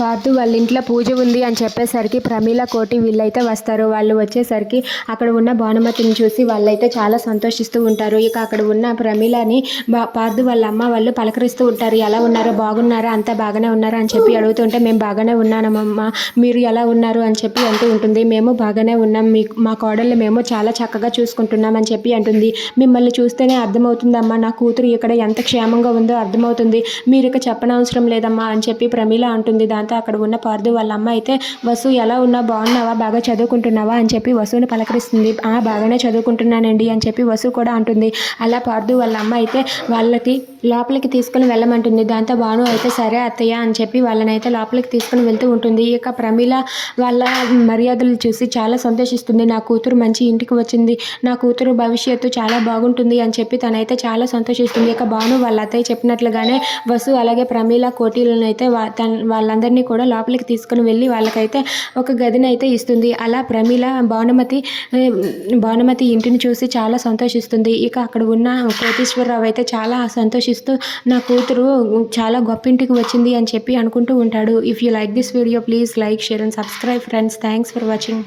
పార్థు వాళ్ళ ఇంట్లో పూజ ఉంది అని చెప్పేసరికి ప్రమీల కోటి వీళ్ళైతే వస్తారు. వాళ్ళు వచ్చేసరికి అక్కడ ఉన్న భానుమతిని చూసి వాళ్ళైతే చాలా సంతోషిస్తూ ఉంటారు. ఇక అక్కడ ఉన్న ప్రమీలని పార్థు వాళ్ళ అమ్మ వాళ్ళు పలకరిస్తూ ఉంటారు. ఎలా ఉన్నారో? బాగున్నారా? అంతా బాగానే ఉన్నారా? అని చెప్పి అడుగుతుంటే మేము బాగానే ఉన్నానమ్మమ్మ. మీరు ఎలా ఉన్నారు? అని చెప్పి అంటూ ఉంటుంది. మేము బాగానే ఉన్నాం. మీ మా కోడళ్ళు మేము చాలా చక్కగా చూసుకుంటున్నాం అని చెప్పి అంటుంది. మిమ్మల్ని చూస్తేనే అర్థమవుతుందమ్మా. నా కూతురు ఇక్కడ ఎంత క్షేమంగా ఉందో అర్థమవుతుంది. మీరు ఇక చెప్పనవసరం లేదమ్మా అని చెప్పి ప్రమీల అంటుంది. దాంతో అక్కడ ఉన్న పార్దు వాళ్ళ అమ్మ అయితే వసు ఎలా ఉన్నా బాగున్నావా? బాగా చదువుకుంటున్నావా? అని చెప్పి వసుని పలకరిస్తుంది. ఆ బాగానే చదువుకుంటున్నానండి అని చెప్పి వసు కూడా అంటుంది. అలా పార్దు వాళ్ళ అమ్మ అయితే వాళ్ళకి లోపలికి తీసుకుని వెళ్ళమంటుంది. దాంతో భాను అయితే సరే అత్తయ్య అని చెప్పి వాళ్ళని అయితే లోపలికి తీసుకుని వెళ్తూ ఉంటుంది. ఇక ప్రమీల వాళ్ళ మర్యాదలు చూసి చాలా సంతోషిస్తుంది. నా కూతురు మంచి ఇంటికి వచ్చింది. నా కూతురు భవిష్యత్తు చాలా బాగుంటుంది అని చెప్పి తనైతే చాలా సంతోషిస్తుంది. ఇక భాను వాళ్ళ అత్తయ్య చెప్పినట్లుగానే వసు అలాగే ప్రమీల కోటీలను అయితే వా- తన కూడా లోపలికి తీసుకుని వెళ్ళి వాళ్ళకైతే ఒక గదిని అయితే ఇస్తుంది. అలా ప్రమీల భానుమతి భానుమతి ఇంటిని చూసి చాలా సంతోషిస్తుంది. ఇక అక్కడ ఉన్న కోటీశ్వరరావు అయితే చాలా సంతోషిస్తూ నా కూతురు చాలా గొప్ప ఇంటికి వచ్చింది అని చెప్పి అనుకుంటూ ఉంటాడు. If you like this video please like share and subscribe friends thanks for watching